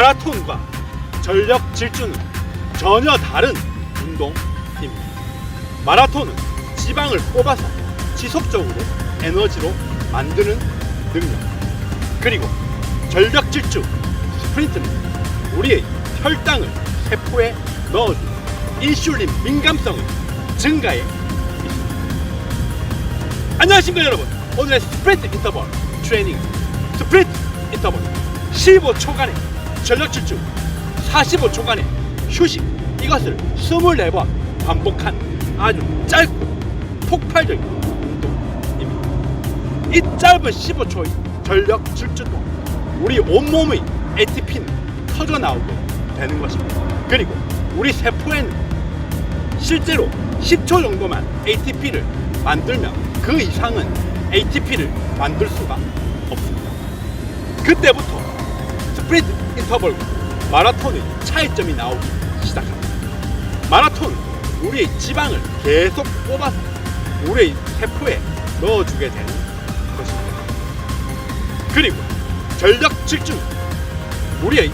마라톤과 전력 질주는 전혀 다른 운동입니다. 마라톤은 지방을 뽑아서 지속적으로 에너지로 만드는 능력. 그리고 전력 질주 스프린트는 우리의 혈당을 세포에 넣어주는 인슐린 민감성을 증가해 있습니다. 안녕하십니까 여러분. 오늘의 스프린트 인터벌 트레이닝 스프린트 인터벌 15초간의 전력 질주 45초간의 휴식 이것을 24번 반복한 아주 짧고 폭발적인 운동입니다. 이 짧은 15초의 전력 질주 동안 우리 온몸의 ATP는 터져 나오게 되는 것입니다. 그리고 우리 세포에는 실제로 10초 정도만 ATP를 만들면 그 이상은 ATP를 만들 수가 없습니다. 그때부터 스프린트 인터벌과 마라톤의 차이점이 나오기 시작합니다. 마라톤은 우리의 지방을 계속 뽑아서 우리의 세포에 넣어주게 되는 것입니다. 그리고 전력 질주는 우리의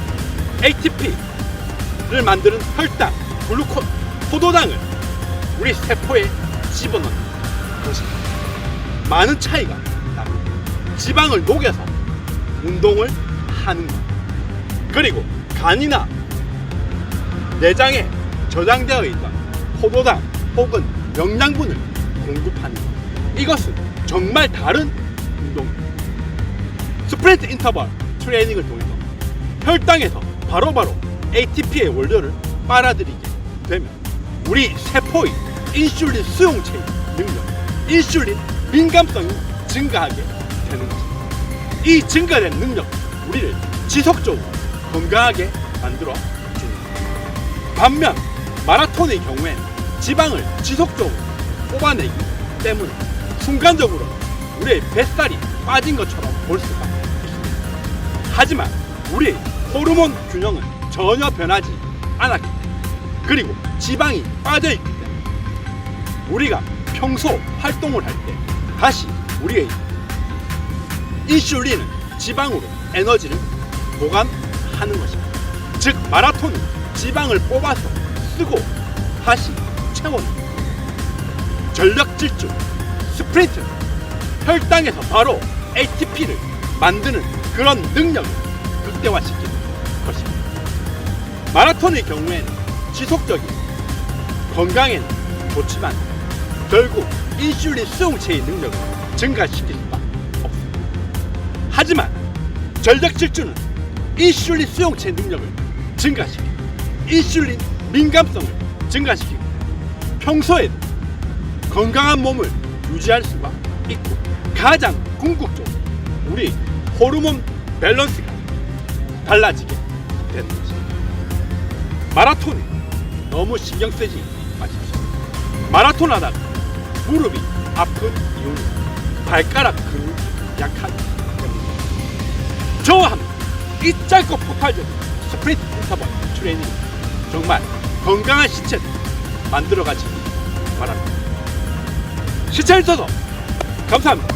ATP를 만드는 혈당, 글루콘, 포도당을 우리 세포에 집어넣는 것입니다. 많은 차이가 납니다. 지방을 녹여서 운동을 하는 것. 그리고 간이나 내장에 저장되어 있던 포도당 혹은 영양분을 공급하는 것. 이것은 정말 다른 운동입니다. 스프린트 인터벌 트레이닝을 통해서 혈당에서 바로바로 ATP의 원료를 빨아들이게 되면 우리 세포의 인슐린 수용체의 능력, 인슐린 민감성이 증가하게 되는 것입니다. 이 증가된 능력 우리를 지속적으로 건강하게 만들어 줍니다. 반면 마라톤의 경우에는 지방을 지속적으로 뽑아내기 때문에 순간적으로 우리의 뱃살이 빠진 것처럼 볼 수가 있습니다. 하지만 우리의 호르몬 균형은 전혀 변하지 않았기 때문에 그리고 지방이 빠져 있기 때문에 우리가 평소 활동을 할 때 다시 우리의 인슐린은 지방으로 에너지를 보관 하는 것입니다. 즉 마라톤은 지방을 뽑아서 쓰고 다시 채워는 전력 질주 스프린트는 혈당에서 바로 ATP를 만드는 그런 능력을 극대화시키는 것입니다. 마라톤의 경우에는 지속적인 건강에는 좋지만 결국 인슐린 수용체의 능력을 증가시킬 수밖에 없습니다. 하지만 전력 질주는 인슐린 수용체 능력을 증가시키고 인슐린 민감성을 증가시키고 평소에 건강한 몸을 유지할 수가 있고 가장 궁극적으로 우리 호르몬 밸런스가 달라지게 되는 것입니다. 마라톤에 너무 신경 쓰지 마십시오. 마라톤 하다가 무릎이 아픈 이유는 발가락 근육이 약하기 때문입니다. 저와 함께 이 짧고 폭발적인 스프린트 인터벌 트레이닝 정말 건강한 신체를 만들어가시기 바랍니다. 시청해주셔서 감사합니다.